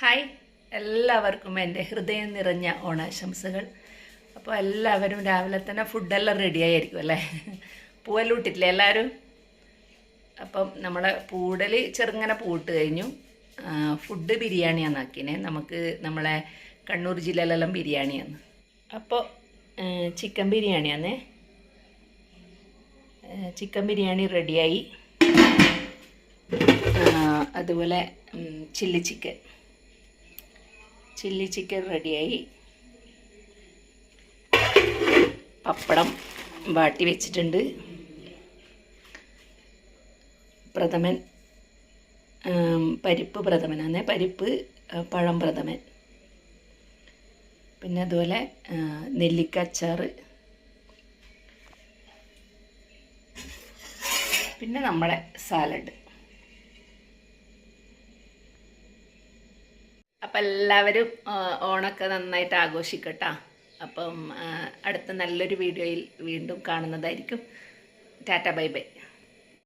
Hi. എല്ലാവർക്കും എന്റെ ഹൃദയം നിറഞ്ഞ ഓണാശംസകൾ. അപ്പോൾ എല്ലാവരും രാവിലെ തന്നെ ഫുഡെല്ലാം റെഡി ആയിരിക്കും അല്ലേ? പൂവെല്ലാം ഇട്ടിട്ടില്ലേ എല്ലാവരും? അപ്പം നമ്മളെ പൂടൽ ചെറുങ്ങനെ പൂട്ട് കഴിഞ്ഞു. ഫുഡ് ബിരിയാണിയാണ് ആക്കിനെ. നമുക്ക് നമ്മളെ കണ്ണൂർ ജില്ലയിലെല്ലാം ബിരിയാണിയാണ് അപ്പോൾ ചിക്കൻ ബിരിയാണിയാണേ ചിക്കൻ ബിരിയാണി റെഡിയായി അതുപോലെ ചില്ലി ചിക്കൻ. ചില്ലി ചിക്കൻ റെഡിയായി. പപ്പടം വാട്ടി വെച്ചിട്ടുണ്ട്. പ്രഥമൻ പരിപ്പ് പ്രഥമനാണ് പരിപ്പ് പഴം പ്രഥമൻ. പിന്നെ അതുപോലെ നെല്ലിക്ക അച്ചാറ്. പിന്നെ നമ്മുടെ സാലഡ്. അപ്പം എല്ലാവരും ഓണമൊക്കെ നന്നായിട്ട് ആഘോഷിക്കട്ടാ. അപ്പം അടുത്ത നല്ലൊരു വീഡിയോയിൽ വീണ്ടും കാണുന്നതായിരിക്കും. Tata bye bye.